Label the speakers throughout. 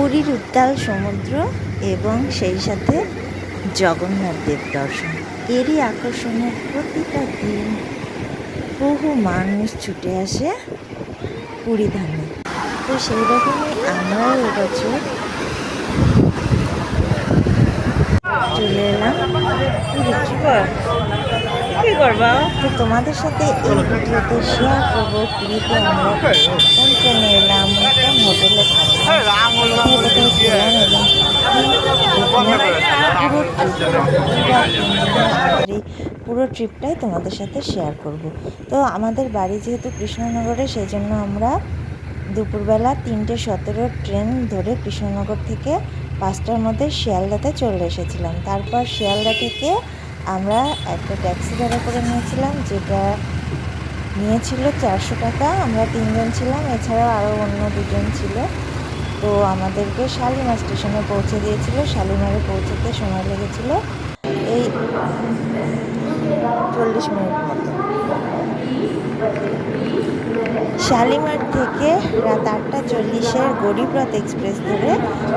Speaker 1: পুরীর উত্তাল সমুদ্র এবং সেই সাথে জগন্নাথ দেব দর্শন। এরই আকর্ষণের প্রতিটা দিন বহু মানুষ ছুটে আসে পুরী ধামে। তো সেই রকমই আমরাও এবছর চলে এলাম পুরী।
Speaker 2: কি করবা?
Speaker 1: তো তোমাদের সাথে এই ভিডিওতে শেয়ার করব পুরীতে আমরা কোন ট্রেনে এলাম কোন হোটেলে পুরো ট্রিপটাই তোমাদের সাথে শেয়ার করব। তো আমাদের বাড়ি যেহেতু কৃষ্ণনগরে সেই জন্য আমরা দুপুরবেলা তিনটে সতেরো ট্রেন ধরে কৃষ্ণনগর থেকে পাঁচটার মধ্যে শিয়ালদাতে চলে এসেছিলাম। তারপর শিয়ালদা থেকে আমরা একটা ট্যাক্সি ভাড়া করে নিয়েছিলাম, যেটা নিয়েছিল চারশো টাকা। আমরা তিনজন ছিলাম, এছাড়াও আরও অন্য দুজন ছিল। তো আমাদেরকে শালিমার স্টেশনে পৌঁছে দিয়েছিল। শালিমারে পৌঁছতে সময় লেগেছিল এই চল্লিশ মিনিট মতো। শালিমার থেকে রাত আটটা চল্লিশের গরিবরথ এক্সপ্রেস ধরে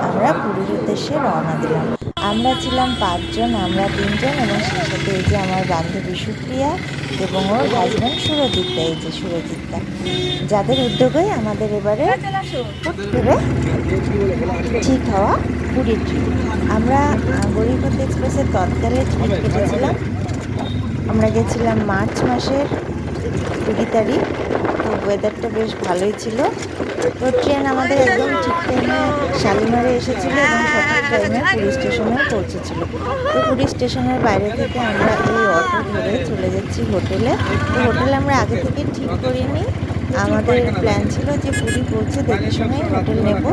Speaker 1: আমরা পুরীর উদ্দেশ্যে রওনা দিলাম। আমরা ছিলাম পাঁচজন, আমরা তিনজন এবং সেই সাথে এই যে আমার বান্ধবী সুপ্রিয়া এবং ওর হাজব্যান্ড সুরজিৎদা এই যে সুরজিৎদা যাদের উদ্যোগেই আমাদের এবারে ঠিক হওয়া পুরীর ট্রিপ আমরা গরিবরথ এক্সপ্রেসের তৎকালে টিকিট কেটেছিলাম। আমরা গেছিলাম মার্চ মাসের কুড়ি তারিখ। তো ওয়েদারটা বেশ ভালোই ছিল। তো ট্রেন আমাদের একদম ঠিক টাইমে শালিমারে এসেছিল এবং সঠিক টাইমে পুলিশ স্টেশনে পৌঁছেছিল। তো পুলিশ স্টেশনের বাইরে থেকে আমরা এই অটো ধরে চলে যাচ্ছি হোটেলে। তো হোটেলে আমরা আগে থেকে ঠিক করিনি। আমাদের প্ল্যান ছিল যে পুরী পৌঁছে দেখে শুনেই হোটেল নেব।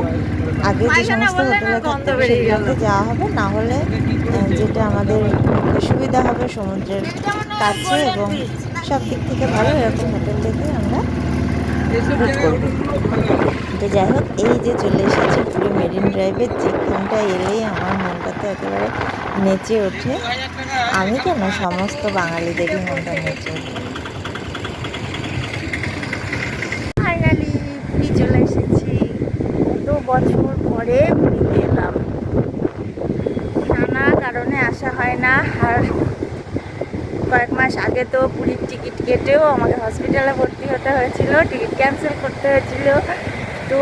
Speaker 1: আগে যে সমস্ত হোটেলে থাকতে সেগুলোতে যাওয়া হবে। না হলে যেটা আমাদের সুবিধা হবে সমুদ্রের কাছে এবং সব দিক থেকে ভালো এরকম হোটেল দেখে আমরা বুক করব। তো যাই হোক, এই যে চলে এসেছি পুরী মেরিন ড্রাইভের যেখানটা এলেই আমার মনটা তো একেবারে নেচে ওঠে। আমি কেন? সমস্ত বাঙালিদেরই মনটা নেচে ওঠে।
Speaker 2: ফাইনালি পুরী চলে এসেছি। বছর পরে পুরীতে এলাম। নানা কারণে আসা হয় না, আর কয়েক মাস আগে তো পুরীর টিকিট কেটেও আমাকে হসপিটালে ভর্তি হতে হয়েছিল, টিকিট ক্যান্সেল করতে হয়েছিল। তো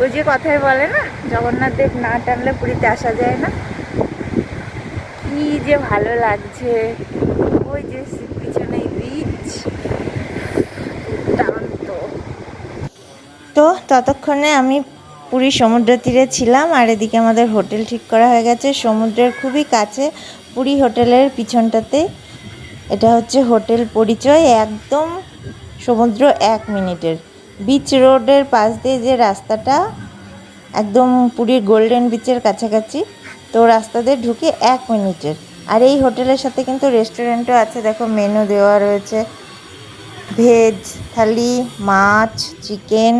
Speaker 2: ওই যে কথাই বলে না, জগন্নাথ দেব না টানলে পুরীতে আসা যায় না। কি যে ভালো লাগছে। ওই যে পিছনে বিচ
Speaker 1: তো ততক্ষণে আমি পুরী সমুদ্র তীরে ছিলাম, আর এদিকে আমাদের হোটেল ঠিক করা হয়ে গেছে। সমুদ্রের খুবই কাছে পুরী হোটেলের পিছনটাতে। এটা হচ্ছে হোটেল পরিচয়, একদম সমুদ্র এক মিনিটের। বিচ রোডের পাশ দিয়ে যে রাস্তাটা, একদম পুরীর গোল্ডেন বিচের কাছাকাছি, তো রাস্তা দিয়ে ঢুকে এক মিনিটের। আর এই হোটেলের সাথে কিন্তু রেস্টুরেন্টও আছে, দেখো মেনু দেওয়া রয়েছে। ভেজ থালি, মাছ চিকেন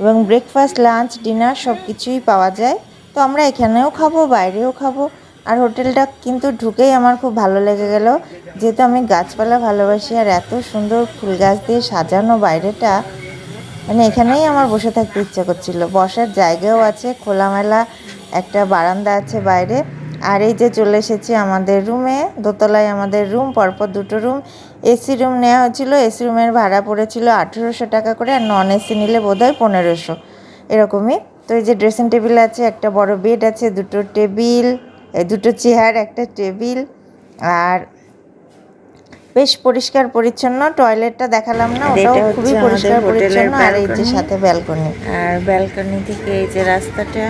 Speaker 1: এবং ব্রেকফাস্ট লাঞ্চ ডিনার সব কিছুই পাওয়া যায়। তো আমরা এখানেও খাব, বাইরেও খাব। আর হোটেলটা কিন্তু ঢুকেই আমার খুব ভালো লেগে গেল। যেহেতু আমি গাছপালা ভালোবাসি আর এত সুন্দর ফুল গাছ দিয়ে সাজানো বাইরেটা মানে এখানেই আমার বসে থাকতে ইচ্ছা করছিল। বসার জায়গাও আছে, খোলামেলা একটা বারান্দা আছে বাইরে। আর এই যে চলে এসেছি আমাদের রুমে দোতলায় আমাদের রুম পরপর দুটো রুম এসি রুম নেওয়া হয়েছিল এসি রুমের ভাড়া পড়েছিল আঠেরোশো টাকা করে আর নন এসি নিলে বোধ হয় পনেরোশো। এরকমই। তো এই যে ড্রেসিং টেবিল আছে, একটা বড় বেড আছে, দুটো টেবিল দুটো চেয়ার একটা টেবিল আর বেশ পরিষ্কার পরিচ্ছন্ন। টয়লেটটা দেখালাম না ওটাও খুবই পরিষ্কার পরিচ্ছন্ন আর এই যে সাথে ব্যালকনি
Speaker 2: আর ব্যালকনি থেকে এই যে রাস্তাটা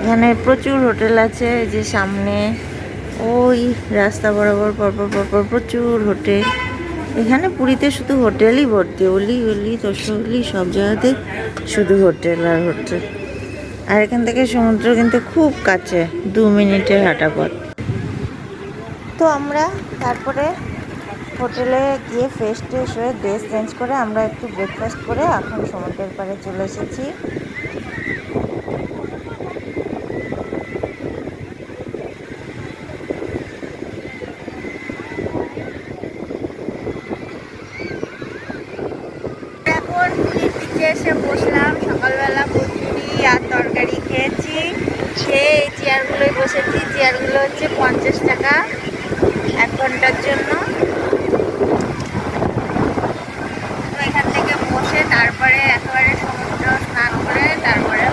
Speaker 2: এখানে প্রচুর হোটেল আছে এই যে সামনে ওই রাস্তা বরাবর পরপর পরপর প্রচুর হোটেল। এখানে পুরীতে শুধু হোটেলই ভর্তি অলি অলি তসলি সব জায়গাতে শুধু হোটেল আর হোটেল। আর এখান থেকে সমুদ্র কিন্তু খুব কাছে, দু মিনিটের হাঁটা পথ।
Speaker 1: তো আমরা তারপরে হোটেলে গিয়ে ফ্রেশ ট্রেশ হয়ে ড্রেস চেঞ্জ করে আমরা একটু ব্রেকফাস্ট করে এখন সমুদ্রের পাড়ে চলে এসেছি
Speaker 2: এখন পুরীর বিচে এসে বসলাম সকালবেলা কচুরি আর তরকারি খেয়েছি। খেয়ে এই চেয়ারগুলোয় বসেছি। চেয়ারগুলো হচ্ছে পঞ্চাশ টাকা এক ঘণ্টার জন্য। এখান থেকে বসে তারপরে একেবারে সমুদ্র স্নান করে তারপরে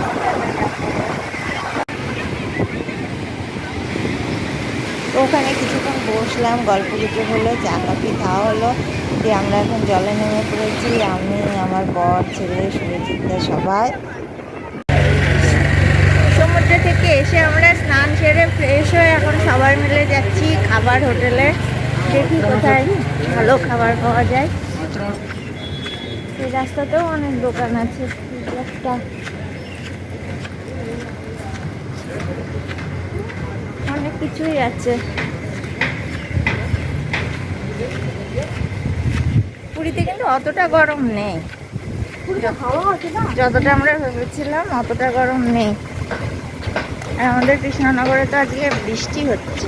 Speaker 1: ওখানে কিছুক্ষণ বসলাম, গল্প গুজব হলো, চা কফি খাওয়া হলো। দিয়ে আমরা এখন জলে নেমে পড়েছি। আমি, আমার বর, ছেলে সুরজিৎদা সবাই।
Speaker 2: সমুদ্র থেকে এসে আমরা স্নান সেরে ফ্রেশ হয়ে এখন সবাই মিলে যাচ্ছি খাবার হোটেলে। দেখি কোথায় ভালো খাবার পাওয়া যায়। এই রাস্তাতেও অনেক দোকান আছে। একটা। অনেক কিছুই আছে। পুরীতে কিন্তু অতটা গরম নেই। যতটা আমরা ভেবেছিলাম অতটা গরম নেই। আর আমাদের কৃষ্ণনগরে তো আজকে বৃষ্টি হচ্ছে।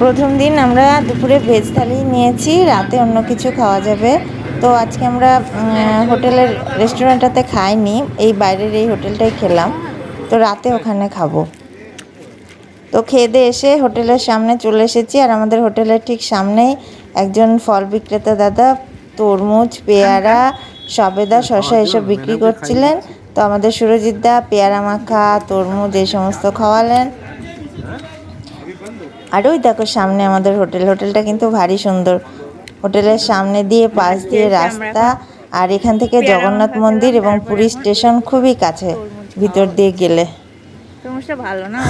Speaker 1: প্রথম দিন আমরা দুপুরে ভেজ থালি নিয়েছি, রাতে অন্য কিছু খাওয়া যাবে। তো আজকে আমরা হোটেলের রেস্টুরেন্টটাতে খাইনি, এই বাইরের এই হোটেলটাই খেলাম। তো রাতে ওখানে খাব। তো খেয়ে দিয়ে এসে হোটেলের সামনে চলে এসেছি, আর আমাদের হোটেলের ঠিক সামনেই একজন ফল বিক্রেতা দাদা তরমুজ পেয়ারা সবেদা শশা এসব বিক্রি করছিলেন। তো আমাদের সুরজিৎ দা পেয়ারা মাখা তরমুজ এই সমস্ত খাওয়ালেন। আর ওই দেখো সামনে আমাদের হোটেল। হোটেলটা কিন্তু ভারী সুন্দর। হোটেলের সামনে দিয়ে পাশ দিয়ে রাস্তা আর এখান থেকে জগন্নাথ মন্দির এবং পুরী স্টেশন খুবই কাছে ভিতর দিয়ে গেলে।
Speaker 2: তরমুজটা ভালো না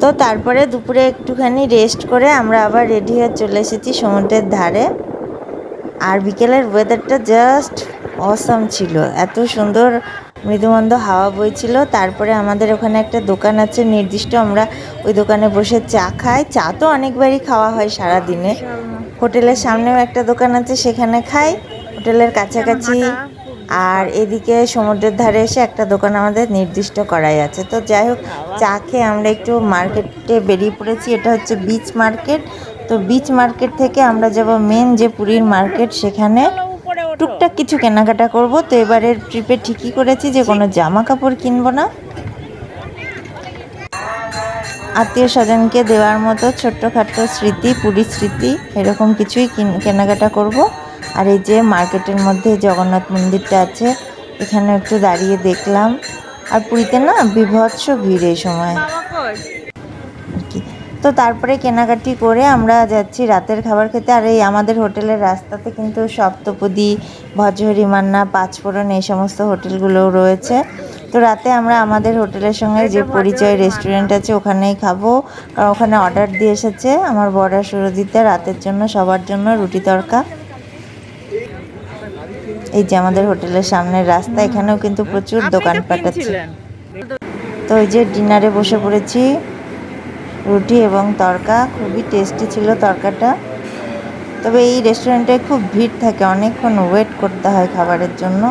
Speaker 1: তো তারপরে দুপুরে একটুখানি রেস্ট করে আমরা আবার রেডি হয়ে চলে এসেছি সমুদ্রের ধারে। আর বিকেলের ওয়েদারটা জাস্ট অসম ছিল। এত সুন্দর মৃদুমন্দ হাওয়া বইছিল। তারপরে আমাদের ওখানে একটা দোকান আছে নির্দিষ্ট আমরা ওই দোকানে বসে চা খাই। চা তো অনেকবারই খাওয়া হয় সারা দিনে হোটেলের সামনেও একটা দোকান আছে সেখানে খাই। হোটেলের কাছাকাছি আর এদিকে সমুদ্রের ধারে এসে একটা দোকান আমাদের নির্দিষ্ট করাই আছে। তো যাই হোক, চা খেয়ে আমরা একটু মার্কেটে বেরিয়ে পড়েছি। এটা হচ্ছে বিচ মার্কেট তো বিচ মার্কেট থেকে আমরা যাব মেন যে পুরীর মার্কেট সেখানে টুকটাক কিছু কেনাকাটা করব। তো এবারের ট্রিপে ঠিকই করেছি যে কোনো জামা কাপড় কিনবো না। আত্মীয় স্বজনকে দেওয়ার মতো ছোট্টখাট্টো স্মৃতি, পুরী স্মৃতি, এরকম কিছুই কিন- কেনাকাটা করব। আর এই যে মার্কেটের মধ্যে জগন্নাথ মন্দিরটা আছে এখানে একটু দাঁড়িয়ে দেখলাম। আর পুরীতে না বিভৎস ভিড় এই সময়। তো তারপরে কেনাকাটি করে আমরা যাচ্ছি রাতের খাবার খেতে। আর এই আমাদের হোটেলের রাস্তাতে কিন্তু সপ্তপদী ভজহরি মান্না পাঁচফোড়ন এই সমস্ত হোটেলগুলোও রয়েছে। তো রাতে আমরা আমাদের হোটেলের সঙ্গে যে পরিচয় রেস্টুরেন্ট আছে ওখানেই খাব। কারণ ওখানে অর্ডার দিয়ে এসেছে আমার বড় সুরজিতে। রাতের জন্য সবার জন্য রুটি তড়কা এই যে আমাদের হোটেলের সামনের রাস্তা এখানেও কিন্তু প্রচুর দোকানপাট আছে। তো ওই যে ডিনারে বসে পড়েছি রুটি এবং তরকা খুবই টেস্টি ছিল তরকাটা। তবে এই রেস্টুরেন্টে খুব ভিড় থাকে অনেকক্ষণ ওয়েট করতে হয় খাবারের জন্য।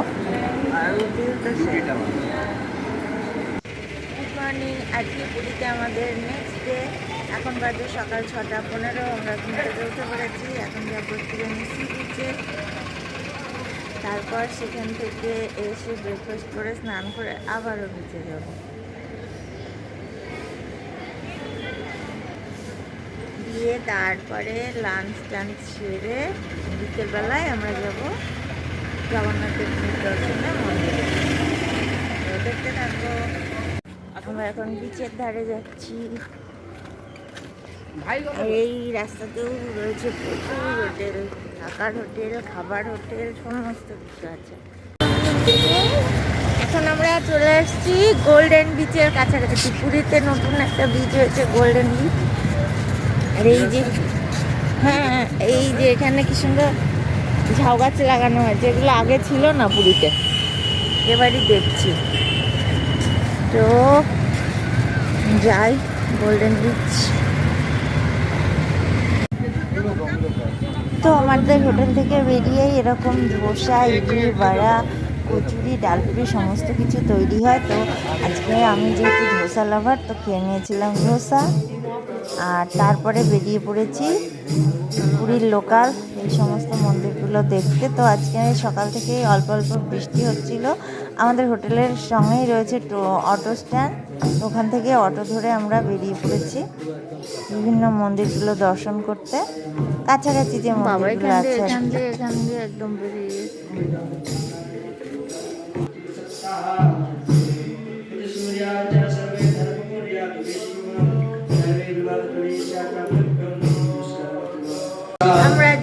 Speaker 2: আজকে পুরীতে আমাদের নেক্সট ডে এখন বাজে সকাল ছটা পনেরো আমরা ঘুম থেকে উঠে পড়েছি এখন যাব সি বিচে। তারপর সেখান থেকে এসে ব্রেকফাস্ট করে স্নান করে আবারও বিচে যাব। দিয়ে তারপরে লাঞ্চ টাঞ্চ সেরে বিকেলবেলায় আমরা যাব জগন্নাথের দর্শনে মন্দিরে। দেখতে থাকব আমরা এখন বিচের ধারে যাচ্ছি। এই রাস্তাতেও রয়েছে প্রচুর হোটেল থাকার হোটেল, খাবার হোটেল, সমস্ত কিছু আছে। এখন আমরা চলে এসেছি গোল্ডেন বিচের কাছাকাছি। পুরীতে নতুন একটা বিচ হয়েছে গোল্ডেন বিচ আর এই যে হ্যাঁ এই যে এখানে কি সুন্দর ঝাউ গাছ লাগানো হয়েছে এগুলো আগে ছিল না পুরীতে। এবারই দেখছি। তো যাই গোল্ডেন বিচ
Speaker 1: তো আমাদের হোটেল থেকে বেরিয়েই এরকম ধোসা, ইডলি বড়া, কচুরি, ডালপুরি সমস্ত কিছু তৈরি হয়। তো আজকে আমি যেহেতু ধোসা লাভার তো খেয়ে নিয়েছিলাম ধোসা। আর তারপরে বেরিয়ে পড়েছি পুরীর লোকাল এই সমস্ত মন্দিরগুলো দেখতে। তো আজকে সকাল থেকে অল্প অল্প বৃষ্টি হচ্ছিল। আমাদের হোটেলের সঙ্গেই রয়েছে অটো স্ট্যান্ড। ওখান থেকে অটো ধরে আমরা বেরিয়ে পড়েছি। বিভিন্ন মন্দিরগুলো দর্শন করতে। কাছাকাছি যে মন্দিরগুলো আছে।
Speaker 2: একদম বেরিয়ে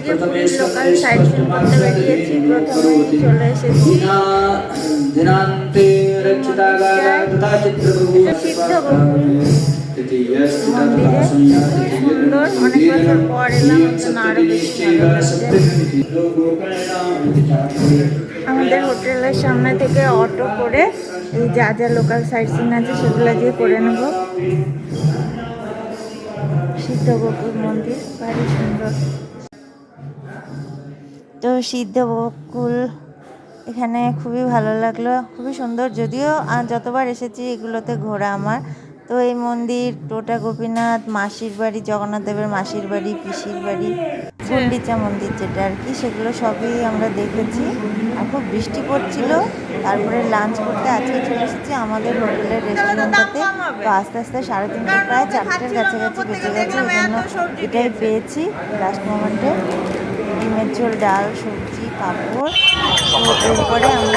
Speaker 2: আজকে পুরীর লোকাল সাইট সিন করতে বেরিয়েছি প্রথমেই চলে এসেছি সিদ্ধ সুন্দর অনেক বছর পর এলাম জন্য আরও বেশি আমাদের হোটেলের সামনে থেকে অটো করে যা যা লোকাল সাইট সিন আছে সেগুলো দিয়ে করে নেব। সিদ্ধ গোকুল মন্দির, ভারী সুন্দর।
Speaker 1: তো সিদ্ধ বকুল এখানে খুবই ভালো লাগল, খুবই সুন্দর। যদিও যতবার এসেছি এগুলোতে ঘোরা আমার তো এই মন্দির টোটা গোপীনাথ, মাসির বাড়ি, জগন্নাথ দেবের মাসির বাড়ি, পিসির বাড়ি গুন্ডিচা মন্দির যেটা আর কি, সেগুলো সবই আমরা দেখেছি। আর খুব বৃষ্টি পড়ছিল, তারপরে লাঞ্চ করতে আজকে চলে এসেছি আমাদের হোটেলের রেস্টুরেন্টটাতে তো আস্তে আস্তে সাড়ে তিনটে, প্রায় চারটের কাছাকাছি বেঁচে গেছে ওই জন্য এটাই পেয়েছি লাস্ট মোমেন্টে ডিমের ঝোল, ডাল, সবজি, পাঁপড়। তো এরপরে আমরা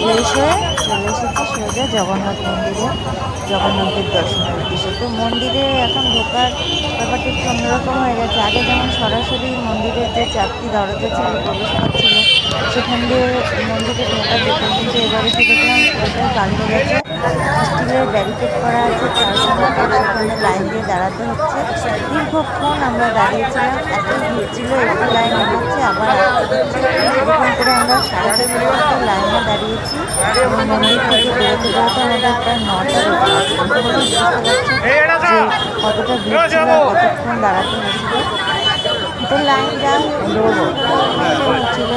Speaker 1: ফ্রেশ হয়ে চলে এসেছি সোজা জগন্নাথ মন্দিরে, জগন্নাথের দর্শনের উদ্দেশ্যে। তো মন্দিরে এখন ঢোকার ব্যাপারটা একটু অন্যরকম হয়ে গেছে। আগে যেমন সরাসরি মন্দিরের যে চারটি দরজা ছিল, প্রবেশ ছিল, সেখান দিয়ে মন্দিরে ঢোকা যেত কিন্তু এবারে কি দেখলাম পুরোটাই কাণ্ড গেছে। স্টিলের ব্যারিকেড করা আছে, চারখানা তো সেখানে লাইন দিয়ে দাঁড়াতে হচ্ছে। দীর্ঘক্ষণ আমরা দাঁড়িয়েছিলাম, এত ভিড় ছিল, একটু লাইনে হচ্ছে আবার এরকম করে আমরা সাড়ে লাইনে দাঁড়িয়েছি। মন্দির কতটা কতক্ষণ দাঁড়াতে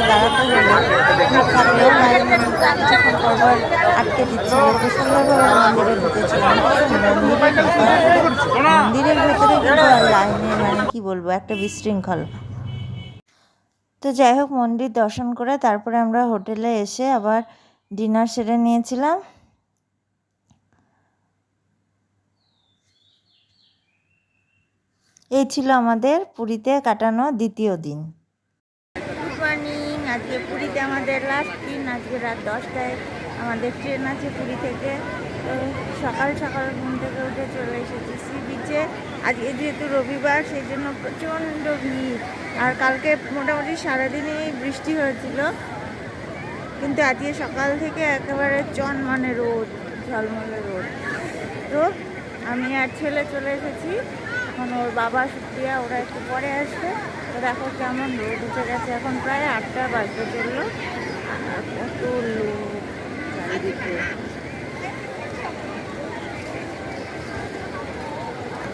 Speaker 1: দাঁড়াতে আটকে মন্দিরের ভেতরে লাইনে মানে কি বলব, একটা বিশৃঙ্খল। তো যাই হোক, মন্দির দর্শন করে তারপরে আমরা হোটেলে এসে আবার ডিনার সেরে নিয়েছিলাম। এই ছিল আমাদের পুরীতে কাটানো দ্বিতীয় দিন।
Speaker 2: মর্নিং আজকে পুরীতে আমাদের লাস্ট দিন, আজকে রাত দশটায় আমাদের ট্রেন আছে পুরী থেকে। তো সকাল সকাল ঘুম থেকে উঠে চলে এসেছি সি বিচে আজকে যেহেতু রবিবার, সেই জন্য প্রচণ্ড ভিড়। আর কালকে মোটামুটি সারাদিনই বৃষ্টি হয়েছিল। কিন্তু আজকে সকাল থেকে একেবারে চন মানে রোদ, ঝলমলে রোদ। তো আমি আর ছেলে চলে এসেছি। এখন ওর বাবা সুপ্রিয়া ওরা একটু পরে আসবে। তো দেখো কেমন রোদ উঠে গেছে। এখন প্রায় আটটা বাজতে চলল। কত লোক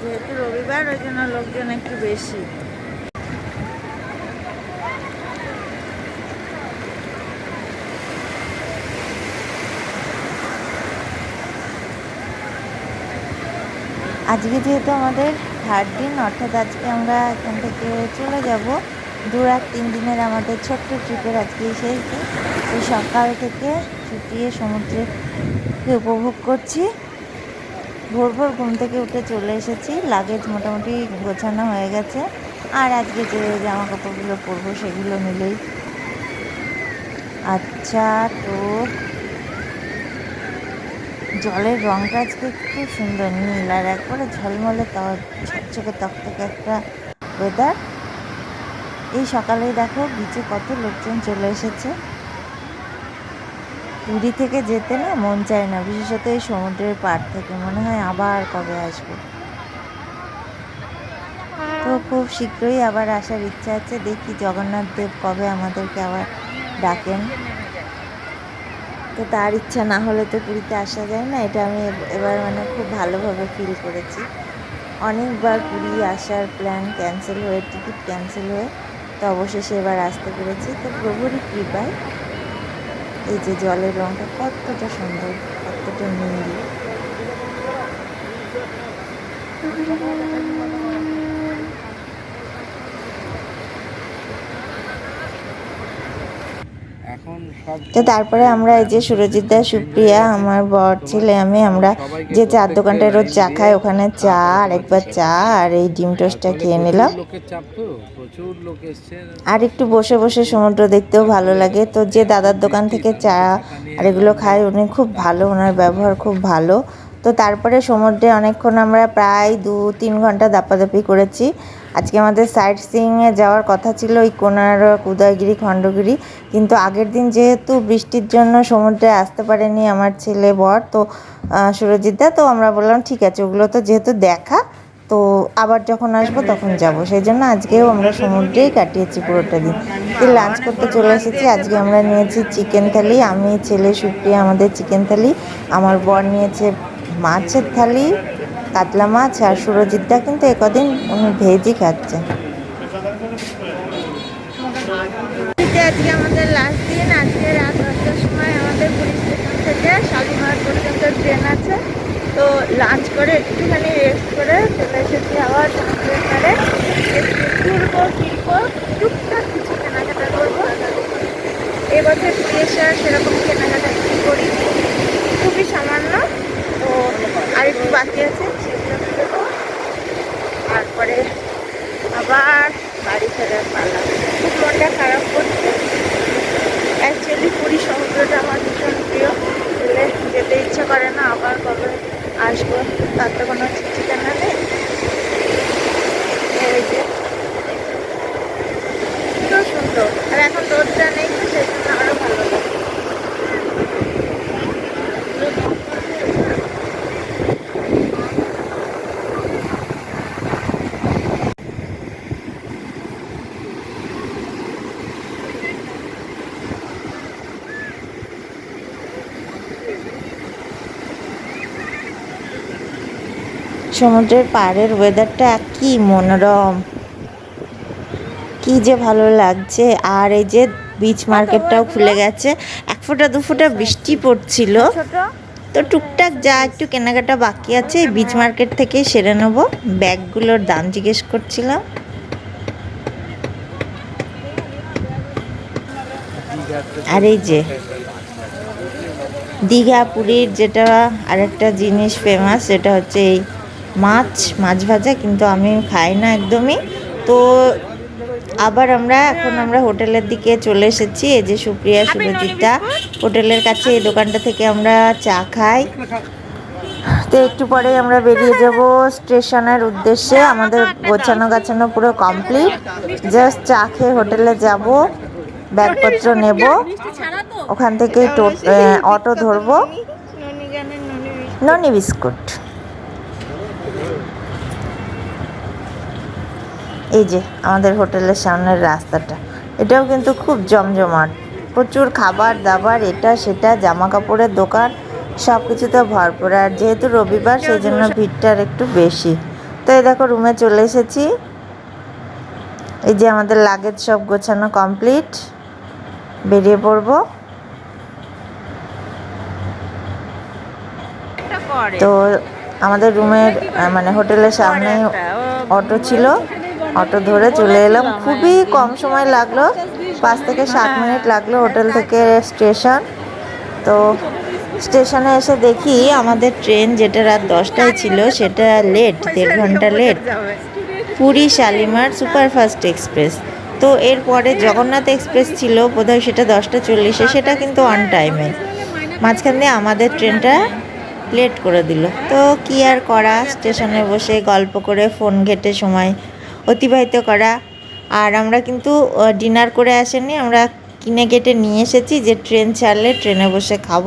Speaker 2: যেহেতু রবিবার, ওই জন্য লোকজন একটু বেশি।
Speaker 1: আজকে যেহেতু আমাদের থার্ড দিন, অর্থাৎ আজকে আমরা এখান থেকে চলে যাব। দু রাত তিন দিনের আমাদের ছোট্ট ট্রিপের আজকে শেষ দিন। সকাল থেকে ছুটিয়ে সমুদ্রে উপভোগ করছি। ভোর ভোর ঘুম থেকে উঠে চলে এসেছি। লাগেজ মোটামুটি গোছানো হয়ে গেছে। আর আজকে যে জামা কাপড়গুলো পরবো সেগুলো মিলেই আচ্ছা তো জলের রংটা আজকে খুব সুন্দর নীল, আর একবারে ঝলমলে ঝকঝকে তকতকে একটা ওয়েদার এই সকালে দেখো বিচে কত লোকজন চলে এসেছে। পুরী থেকে যেতে না মন চায় না, বিশেষত এই সমুদ্রের পাড় থেকে। মনে হয় আবার কবে আসব। তো খুব শীঘ্রই আবার আসার ইচ্ছা আছে, দেখি জগন্নাথ দেব কবে আমাদেরকে আবার ডাকেন। তো তার ইচ্ছা না হলে তো পুরীতে আসা যায় না, এটা আমি এবার মানে খুব ভালোভাবে ফিল করেছি। অনেকবার পুরী আসার প্ল্যান ক্যান্সেল হয়ে টিকিট ক্যান্সেল হয়ে তো অবশেষে এবার আসতে পেরেছি। তো প্রভুরই কৃপায় এই যে জলের রঙটা কতটা সুন্দর, কতটা নীল
Speaker 3: এখন সব
Speaker 1: তো তারপরে আমরা এই যে সুরজিৎ দা সুপ্রিয়া আমার বর ছেলে আমি আমরা যে চার দোকানটায় রোজ চা খাই ওখানে চা আর একবার চা আর এই ডিম টোস্টটা খেয়ে নিলাম। আর একটু বসে বসে সমুদ্র দেখতেও ভালো লাগে। তো যে দাদার দোকান থেকে চা আর এগুলো খায় উনি খুব ভালো ওনার ব্যবহার খুব ভালো। তো তারপরে সমুদ্রে অনেকক্ষণ আমরা প্রায় দু, তিন ঘণ্টা দাপাদাপি করেছি। আজকে আমাদের সাইট সিইংয়ে যাওয়ার কথা ছিল ওই কোনারক উদয়গিরি, খণ্ডগিরি। কিন্তু আগের দিন যেহেতু বৃষ্টির জন্য সমুদ্রে আসতে পারেনি আমার ছেলে বর, তো সুরজিৎদা তো আমরা বললাম, ঠিক আছে, ওগুলো তো যেহেতু দেখা, তো আবার যখন আসব তখন যাব। সেই জন্য আজকেও আমরা সমুদ্রেই কাটিয়েছি পুরোটা দিন। তো লাঞ্চ করতে চলে এসেছি। আজকে আমরা নিয়েছি চিকেন থালি। আমি, ছেলে সুপ্রিয়া, আমাদের চিকেন থালি। আমার বর নিয়েছে মাছের থালি, কাতলা মাছ আর সুরজিৎদা কিন্তু একদিন উনি ভেজই খাচ্ছেন
Speaker 2: আজকে আমাদের লাস্ট দিন, আজকে রাত দশটার সময় আমাদের পুরী স্টেশন থেকে শালিমার পর্যন্ত ট্রেন আছে। তো লাঞ্চ করে একটুখানি রেস্ট করে চলে এসেছি আবার একটু ঘুরবো, ফিরবো, টুকটাক কিছু কেনাকাটা করব। এবছর আর সেরকম কেনাকাটা কিছু করি খুবই সামান্য তো আর একটু বাকি আছে সেগুলো করব তারপরে আবার বাড়ি ফেরার পালা খুব মনটা খারাপ করছে অ্যাকচুয়ালি পুরী সমুদ্রটা আমার ভীষণ প্রিয় গেলে যেতে ইচ্ছে করে না আবার কবে আসব তার তো কোনো ঠিক ঠিকানা নেই এই যে খুব সুন্দর আর এখন রোদটা নেই তো সেই জন্য আরও ভালো লাগে
Speaker 1: সমুদ্রের পাড়ের ওয়েদারটা কি মনোরম। কি যে ভালো লাগছে। আর এই যে বিচ মার্কেটটাও খুলে গেছে। এক ফোঁটা, দু ফোঁটা বৃষ্টি পড়ছিল। তো টুকটাক যা একটু কেনাকাটা বাকি আছে, এই বিচ মার্কেট থেকেই সেরে নেব। ব্যাগগুলোর দাম জিজ্ঞেস করছিলাম। আর এই যে দীঘা পুরীর যেটা আরেকটা জিনিস ফেমাস সেটা হচ্ছে এই মাছ মাছ ভাজা কিন্তু আমি খাই না একদমই। তো আবার আমরা এখন আমরা হোটেলের দিকে চলে এসেছি। এই যে সুপ্রিয়া সুরজিৎটা হোটেলের কাছে এই দোকানটা থেকে আমরা চা খাই। তো একটু পরে আমরা বেরিয়ে যাব স্টেশনের উদ্দেশ্যে। আমাদের গোছানো গাছানো পুরো কমপ্লিট। জাস্ট চা খেয়ে হোটেলে যাব ব্যাগপত্র নেব। ওখান থেকে টো- অটো ধরবো।
Speaker 2: ননি
Speaker 1: বিস্কুট। এই যে আমাদের হোটেলের সামনের রাস্তাটা। এটাও কিন্তু খুব জমজমাট। প্রচুর খাবার দাবার এটা সেটা জামা কাপড়ের দোকান সব কিছুতে ভরপুর। আর যেহেতু রবিবার সেই জন্য ভিড়টার একটু বেশি। তো এই দেখো রুমে চলে এসেছি। এই যে আমাদের লাগেজ সব গোছানো কমপ্লিট। বেরিয়ে পড়ব। তো আমাদের রুমের মানে হোটেলের সামনে অটো ছিল। অটো ধরে চলে এলাম। খুবই কম সময় লাগল, পাঁচ থেকে সাত মিনিট লাগল হোটেল থেকে স্টেশন। তো স্টেশনে এসে দেখি আমাদের ট্রেন যেটা রাত দশটায় ছিল, সেটা লেট দেড় ঘণ্টা late Puri Shalimar superfast express. তো এরপরে জগন্নাথ এক্সপ্রেস ছিল, বোধহয় সেটা দশটা চল্লিশে, সেটা কিন্তু অন টাইমে মাঝখান আমাদের ট্রেনটা লেট করে দিল। তো কি আর করা, স্টেশনে বসে গল্প করে ফোন ঘেটে সময় অতিবাহিত করা। আর আমরা কিন্তু ডিনার করে আসেনি আমরা কিনে কেটে নিয়ে এসেছি যে ট্রেন ছাড়লে ট্রেনে বসে খাব।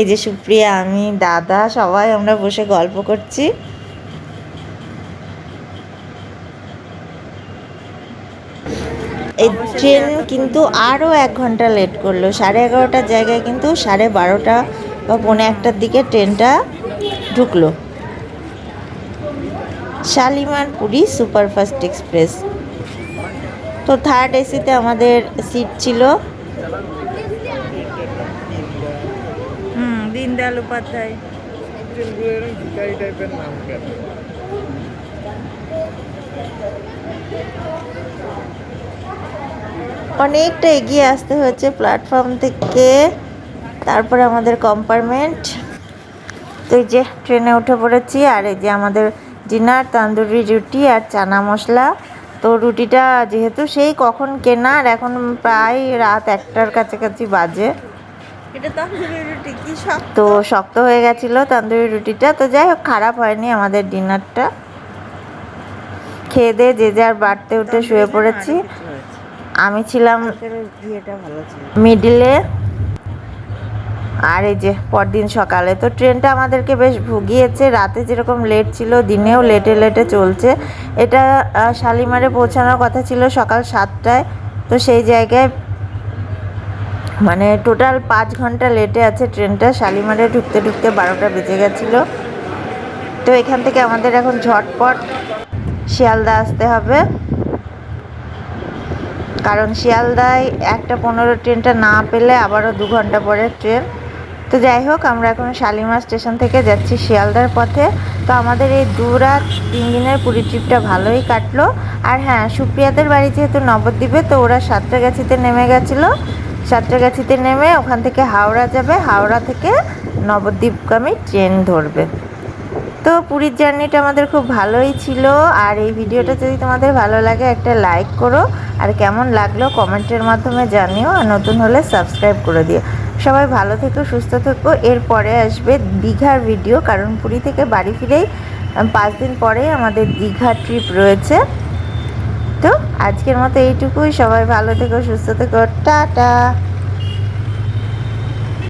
Speaker 1: এই যে সুপ্রিয়া, আমি, দাদা, সবাই আমরা বসে গল্প করছি। এই ট্রেন কিন্তু আরও এক ঘণ্টা লেট করল। সাড়ে এগারোটার জায়গায় কিন্তু সাড়ে বারোটা বা পৌনে একটার দিকে ট্রেনটা ঢুকলো। Shalimar Puri superfast express. তো থার্ড এসিতে আমাদের সিট ছিল।
Speaker 2: হুম দীনদয়াল উপাধ্যায়।
Speaker 1: অনেকটা এগিয়ে আসতে হয়েছে প্ল্যাটফর্ম থেকে। তারপরে আমাদের কম্পার্টমেন্ট তো এই যে ট্রেনে উঠে পড়েছি আর এই যে আমাদের ডিনার তান্দুরি রুটি আর চানা মশলা। তো রুটিটা যেহেতু সেই কখন কেনা আর এখন প্রায় রাত একটার কাছাকাছি বাজে।
Speaker 2: এটা তন্দুরি রুটি কি
Speaker 1: তো শক্ত হয়ে গেছিল তান্দুরি রুটিটা। তো যাই হোক খারাপ হয়নি আমাদের ডিনারটা। খেয়ে দিয়ে যে যার বাড়তে উঠে শুয়ে পড়েছি। আমি ছিলাম মিডিলে। আর এই যে পরদিন সকালে তো ট্রেনটা আমাদেরকে বেশ ভুগিয়েছে, রাতে যেরকম লেট ছিল, দিনেও লেটে লেটে চলছে। এটা শালিমারে পৌঁছানোর কথা ছিল সকাল সাতটায়। তো সেই জায়গায় মানে টোটাল পাঁচ ঘণ্টা লেটে আছে ট্রেনটা। শালিমারে ঢুকতে ঢুকতে বারোটা বেজে গেছিল। তো এখান থেকে আমাদের এখন ঝটপট শিয়ালদা আসতে হবে। কারণ শিয়ালদায় একটা পনেরো ট্রেনটা না পেলে আবারও দু ঘণ্টা পরে ট্রেন। তো যাই হোক, আমরা এখন শালিমার স্টেশন থেকে যাচ্ছি শিয়ালদার পথে। তো আমাদের এই দু রাত তিন দিনের পুরী ট্রিপটা ভালোই কাটলো। আর হ্যাঁ সুপ্রিয়াদের বাড়ি যেহেতু নবদ্বীপে, তো ওরা সাতটাগাছিতে নেমে গেছিল। সাতটাগাছিতে নেমে ওখান থেকে হাওড়া যাবে। হাওড়া থেকে নবদ্বীপগামী ট্রেন ধরবে। তো পুরীর জার্নিটা আমাদের খুব ভালোই ছিল। আর এই ভিডিওটা যদি তোমাদের ভালো লাগে, একটা লাইক করো। আর কেমন লাগল কমেন্টের মাধ্যমে জানিও। আর নতুন হলে সাবস্ক্রাইব করে দিও। সবাই ভালো থেকো, সুস্থ থেকো। এরপরে আসবে দীঘার ভিডিও কারণ পুরী থেকে বাড়ি ফিরেই পাঁচ দিন পরেই আমাদের দীঘা ট্রিপ রয়েছে। তো আজকের মতো এইটুকুই। সবাই ভালো থেকো, সুস্থ থেকো। টাটা!